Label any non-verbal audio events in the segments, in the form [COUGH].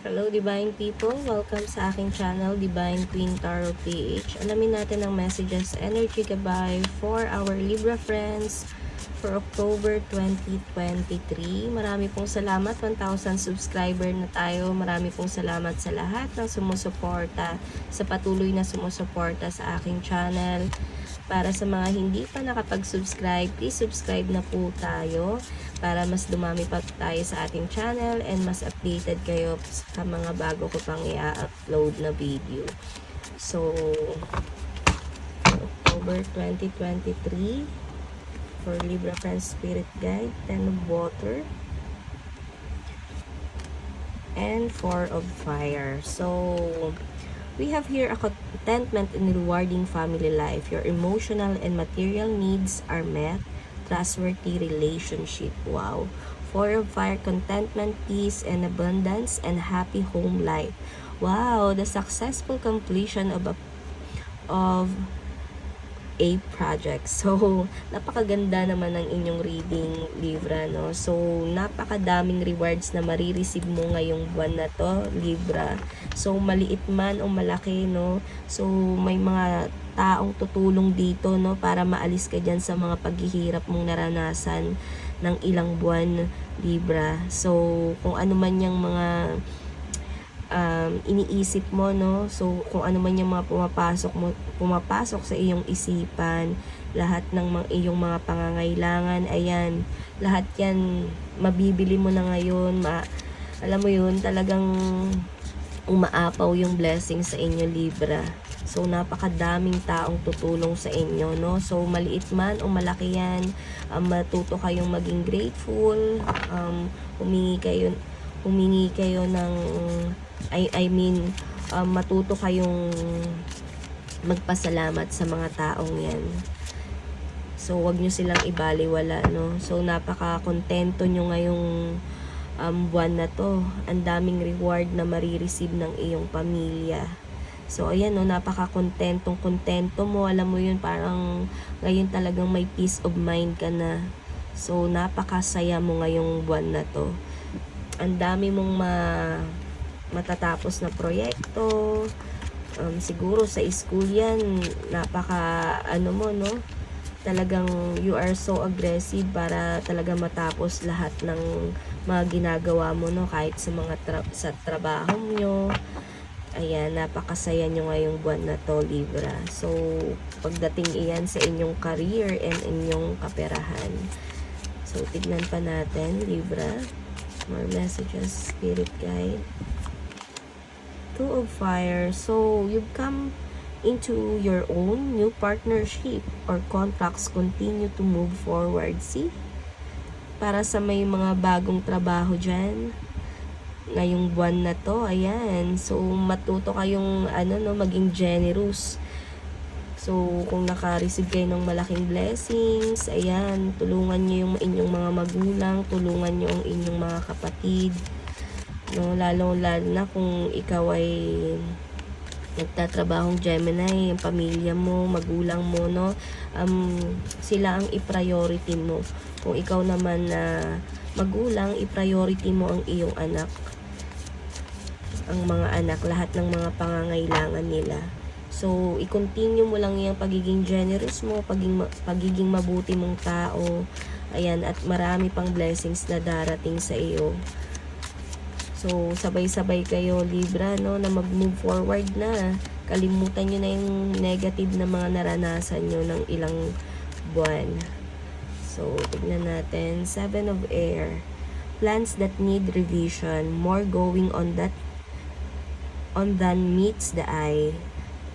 Hello Divine People! Welcome sa aking channel, Divine Queen Tarot PH. Alamin natin ang messages, energy gabay for our Libra friends for October 2023. Marami pong salamat, 1,000 subscriber na tayo. Marami pong salamat sa lahat ng sumusuporta, sa patuloy na sumusuporta sa aking channel. Para sa mga hindi pa nakapag-subscribe, please subscribe na po tayo para mas dumami pa tayo sa ating channel and mas updated kayo sa mga bago ko pang i-upload na video. So, October 2023 for Libra Friends Spirit Guide, Ten of Water, and Four of Fire. So, we have here a contentment in rewarding family life. Your emotional and material needs are met. Trustworthy relationship. Wow. Four of Fire, contentment, peace, and abundance, and happy home life. Wow. The successful completion of a of a project. So, [LAUGHS] napakaganda naman ng inyong reading, Libra, no? So, napakadaming rewards na marireceive mo ngayong buwan na to, Libra. So, maliit man o malaki, no? So, may mga taong tutulong dito, no? Para maalis ka dyan sa mga paghihirap mong naranasan ng ilang buwan, Libra. So, kung ano man yung mga um, iniisip mo, no? So, kung ano man yung mga pumapasok mo, pumapasok sa iyong isipan, lahat ng mga, iyong mga pangangailangan, ayan, lahat yan, mabibili mo na ngayon, ma, alam mo yun, talagang umaapaw yung blessing sa inyo, Libra. So, napakadaming taong tutulong sa inyo, no? So, maliit man o malaki yan, um, matuto kayong maging grateful, um, humingi kayo, humingi kayo ng I, I mean, um, matuto kayong magpasalamat sa mga taong yan. So, wag nyo silang ibaliwala, no? So, napaka-kontento nyo ngayong um, buwan na to. Ang daming reward na marireceive ng iyong pamilya. So, ayan, no? Napaka-kontentong kontento mo. Alam mo yun, parang ngayon talagang may peace of mind ka na. So, napakasaya mo ngayong buwan na to. Ang dami mong ma matatapos na proyekto. Um, siguro sa school yan, napaka ano mo, no? Talagang you are so aggressive para talaga matapos lahat ng mga ginagawa mo, no? Kahit sa mga tra- sa trabaho nyo. Ayan, napakasaya nyo ngayong buwan na to, Libra. So, pagdating iyan sa inyong career and inyong kaperahan. So, tignan pa natin, Libra. More messages, Spirit Guide. Two of Fire. So, you've come into your own new partnership or contracts continue to move forward. See? Para sa may mga bagong trabaho dyan, ngayong buwan na to, ayan. So, matuto kayong, ano, no, maging generous. So, kung naka-receive kayo ng malaking blessings, ayan, tulungan nyo yung inyong mga magulang, tulungan nyo ang inyong mga kapatid, no, lalo lalo na kung ikaw ay nagtatrabahong Gemini, yung pamilya mo, magulang mo, no, um, sila ang i-priority mo. Kung ikaw naman na magulang, i-priority mo ang iyong anak. Ang mga anak, lahat ng mga pangangailangan nila. So, i-continue mo lang yung pagiging generous mo, pagiging, pagiging mabuti mong tao. Ayan, at marami pang blessings na darating sa iyo. So, sabay-sabay kayo, Libra, no, na mag-move forward na. Kalimutan nyo na yung negative na mga naranasan nyo ng ilang buwan. So, tignan natin. Seven of Air. Plans that need revision. More going on that on than meets the eye.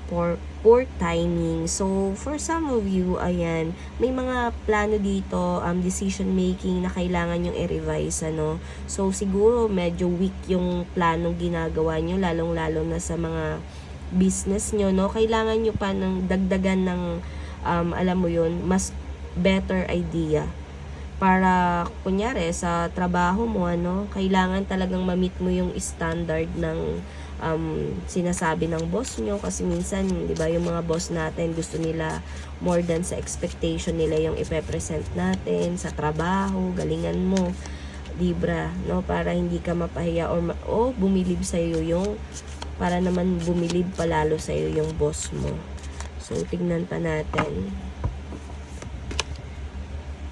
Poor, poor timing. So, for some of you, ayan, may mga plano dito, um, decision making na kailangan yung i-revise, ano. So, siguro medyo weak yung planong ginagawa nyo, lalong-lalo na sa mga business nyo, no. Kailangan nyo pa ng dagdagan ng, um, alam mo yun, mas better idea para kunyari sa trabaho mo ano kailangan talagang ma-meet mo yung standard ng um, sinasabi ng boss nyo kasi minsan, di ba, yung mga boss natin gusto nila more than sa expectation nila yung ipepresent natin sa trabaho, galingan mo. Libra, no? Para hindi ka mapahiya or ma- o bumilib sa iyo yung para naman bumilib palalo sa iyo yung boss mo. So tignan pa natin.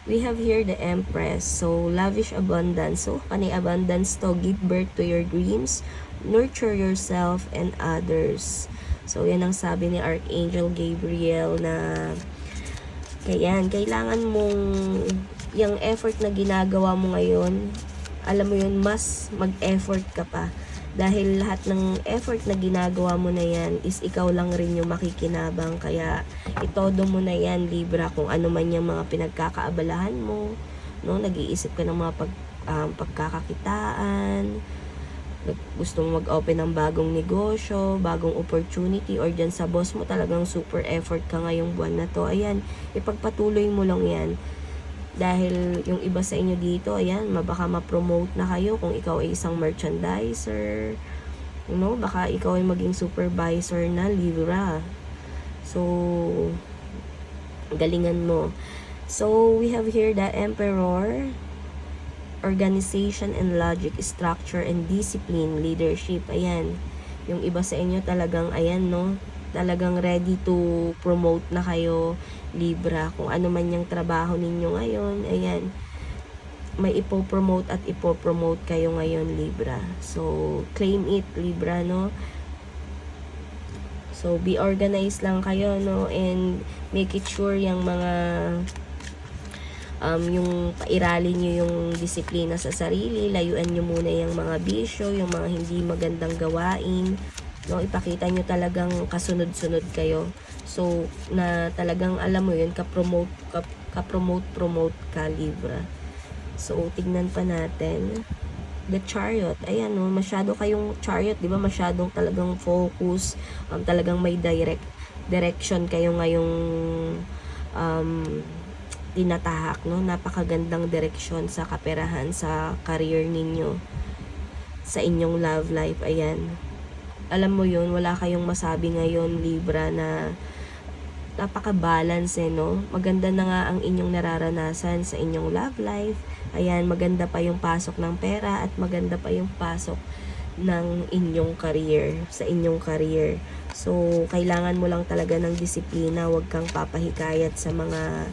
We have here the Empress. So, lavish abundance. So, kanay abundance to. Give birth to your dreams. Nurture yourself and others. So, yan ang sabi ni Archangel Gabriel na Kayan, kailangan mong yung effort na ginagawa mo ngayon, alam mo yun, mas mag-effort ka pa. Dahil lahat ng effort na ginagawa mo na yan is ikaw lang rin yung makikinabang. Kaya itodo mo na yan, Libra, kung ano man yung mga pinagkakaabalahan mo. No? Nag-iisip ka ng mga pag, um, pagkakakitaan, gusto mo mag-open ng bagong negosyo, bagong opportunity, or dyan sa boss mo talagang super effort ka ngayong buwan na to. Ayan, ipagpatuloy mo lang yan. Dahil yung iba sa inyo dito, ayan, mabaka ma-promote na kayo kung ikaw ay isang merchandiser. You know, baka ikaw ay maging supervisor na Libra. So, galingan mo. So, we have here the Emperor, organization and logic, structure and discipline, leadership. Ayan. Yung iba sa inyo talagang, ayan, no? Talagang ready to promote na kayo, Libra. Kung ano man yung trabaho ninyo ngayon, ayan. May ipopromote at ipopromote kayo ngayon, Libra. So, claim it, Libra, no? So, be organized lang kayo, no? And make it sure yung mga um, yung pairalin nyo yung disiplina sa sarili, layuan nyo muna yung mga bisyo, yung mga hindi magandang gawain, no, ipakita nyo talagang kasunod-sunod kayo. So, na talagang alam mo yun, ka-promote, ka- ka-promote, promote ka, Libra. So, tignan pa natin. The chariot, ayan no, masyado kayong chariot, di ba? Masyadong talagang focus, um, talagang may direct direction kayo ngayong um, tinatahak, no? Napakagandang direksyon sa kaperahan, sa career ninyo, sa inyong love life, ayan. Alam mo yun, wala kayong masabi ngayon, Libra, na napaka-balance eh, no? Maganda na nga ang inyong nararanasan sa inyong love life. Ayan, maganda pa yung pasok ng pera at maganda pa yung pasok ng inyong career, sa inyong career. So, kailangan mo lang talaga ng disiplina, huwag kang papahikayat sa mga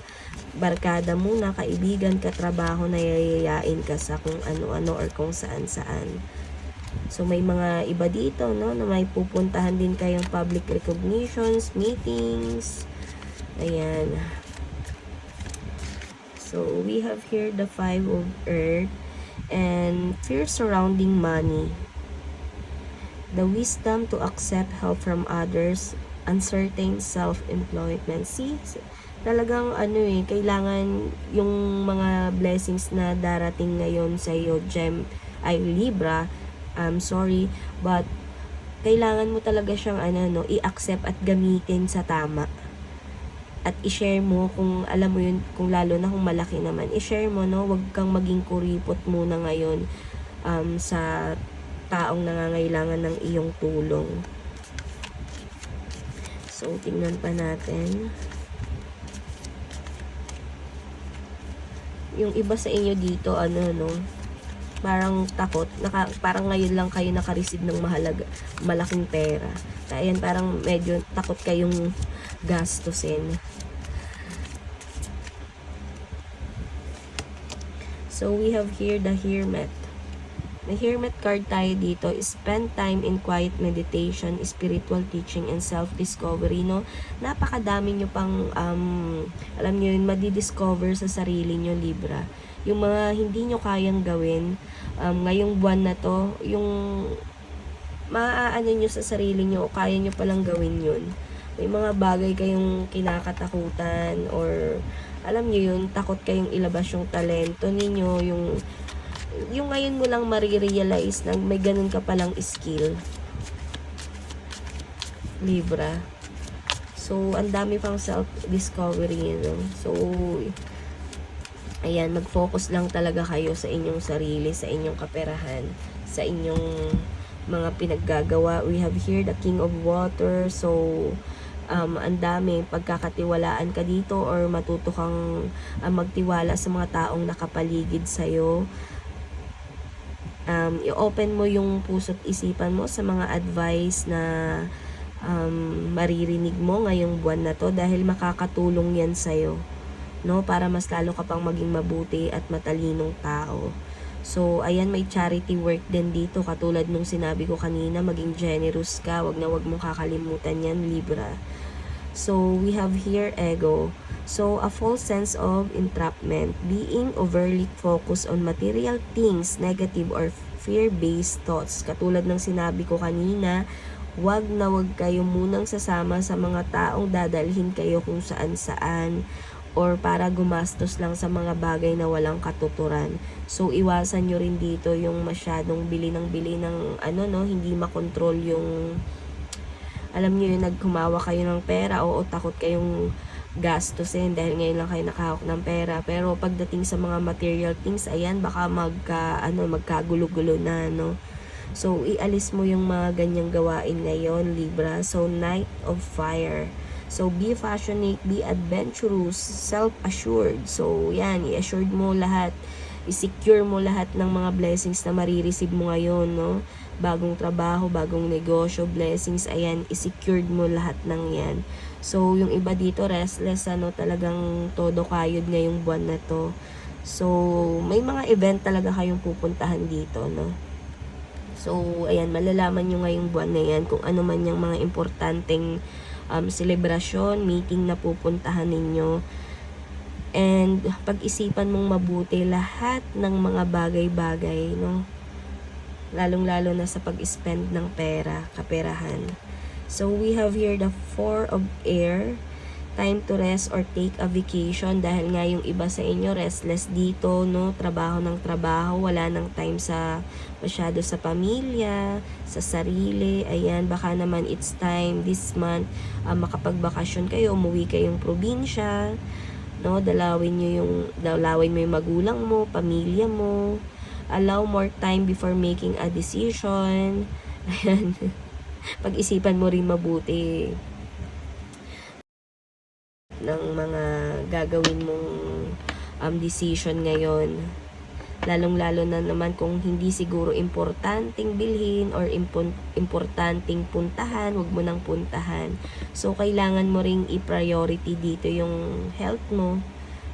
barkada muna, kaibigan, katrabaho na yayayain ka sa kung ano-ano or kung saan-saan. So, may mga iba dito, no, na may pupuntahan din kayong public recognitions, meetings. Ayan. So, we have here the five of earth and fear surrounding money. The wisdom to accept help from others, uncertain self-employment. See, talagang ano eh, kailangan yung mga blessings na darating ngayon sa iyo, Gem, ay Libra, I'm sorry, but kailangan mo talaga siyang ano, no, i-accept at gamitin sa tama. At i-share mo kung alam mo yun, kung lalo na kung malaki naman, i-share mo, no, wag kang maging kuripot muna ngayon um, sa taong nangangailangan ng iyong tulong. So, tingnan pa natin. Yung iba sa inyo dito, ano, no, parang takot. Naka, parang ngayon lang kayo nakareceive ng mahalaga, malaking pera. Kaya yan, parang medyo takot kayong gastusin. So, we have here the Hermit. May Hermit card tayo dito. Spend time in quiet meditation, spiritual teaching, and self-discovery, no? Napakadami nyo pang, um, alam nyo yun, madidiscover sa sarili nyo, Libra. Yung mga hindi nyo kayang gawin, um, ngayong buwan na to, yung maaano nyo sa sarili nyo, kaya nyo palang gawin yun. May mga bagay kayong kinakatakutan or alam nyo yun, takot kayong ilabas yung talento ninyo, yung yung ngayon mo lang marirealize na may ganun ka palang skill. Libra. So, ang dami pang self-discovery, no? So, ayan, mag-focus lang talaga kayo sa inyong sarili, sa inyong kaperahan, sa inyong mga pinaggagawa. We have here the King of Water. So, um, ang dami pagkakatiwalaan ka dito or matuto kang uh, magtiwala sa mga taong nakapaligid sa'yo um, i-open mo yung puso't isipan mo sa mga advice na um, maririnig mo ngayong buwan na to dahil makakatulong yan sa'yo no? Para mas lalo ka pang maging mabuti at matalinong tao. So ayan may charity work din dito. Katulad nung sinabi ko kanina maging generous ka. Wag na wag mong kakalimutan yan Libra. So we have here ego so a false sense of entrapment being overly focused on material things negative or fear-based thoughts katulad ng sinabi ko kanina wag na wag kayo munang sasama sa mga taong dadalhin kayo kung saan saan or para gumastos lang sa mga bagay na walang katuturan. So iwasan nyo rin dito yung masyadong bili ng bili ng ano no, hindi makontrol yung alam niyo yung nagkumawa kayo ng pera o, o takot kayong gastusin dahil ngayon lang kayo nakahawak ng pera. Pero pagdating sa mga material things, ayan, baka magka, ano, magkagulo-gulo na, no? So, ialis mo yung mga ganyang gawain ngayon, Libra. So, Night of Fire. So, be passionate, be adventurous, self-assured. So, yan, i-assured mo lahat. I-secure mo lahat ng mga blessings na marireceive mo ngayon, no? Bagong trabaho, bagong negosyo, blessings, ayan, i-secured mo lahat ng yan. So, yung iba dito, restless, ano, talagang todo kayod ngayong buwan na to. So, may mga event talaga kayong pupuntahan dito, no? So, ayan, malalaman nyo ngayong buwan na yan kung ano man yung mga importanteng um, celebration, meeting na pupuntahan ninyo. And pag-isipan mong mabuti lahat ng mga bagay-bagay, no? Lalong-lalo na sa pag-spend ng pera, kaperahan. So we have here the four of air, time to rest or take a vacation dahil nga yung iba sa inyo restless dito, no? Trabaho ng trabaho, wala nang time sa masyado sa pamilya, sa sarili. Ayan, baka naman it's time this month uh, makapagbakasyon kayo, umuwi kayong probinsya, no? Dalawin niyo yung dalawin mo yung magulang mo, pamilya mo. Allow more time before making a decision. [LAUGHS] Ayan. [LAUGHS] Pag-isipan mo rin mabuti ng mga gagawin mong um, decision ngayon. Lalong-lalo na naman kung hindi siguro importanteng bilhin or impon- importanteng puntahan, wag mo nang puntahan. So, kailangan mo ring i-priority dito yung health mo.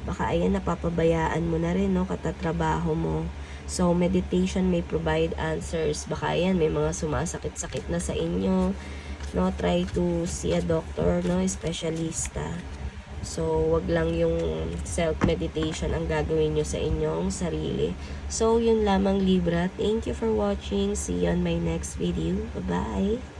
Baka ayan, napapabayaan mo na rin, no, katatrabaho mo. So, meditation may provide answers. Baka ayan, may mga sumasakit-sakit na sa inyo. No, try to see a doctor, no, specialista. So, wag lang yung self-meditation ang gagawin nyo sa inyong sarili. So, yun lamang Libra. Thank you for watching. See you on my next video. Bye-bye!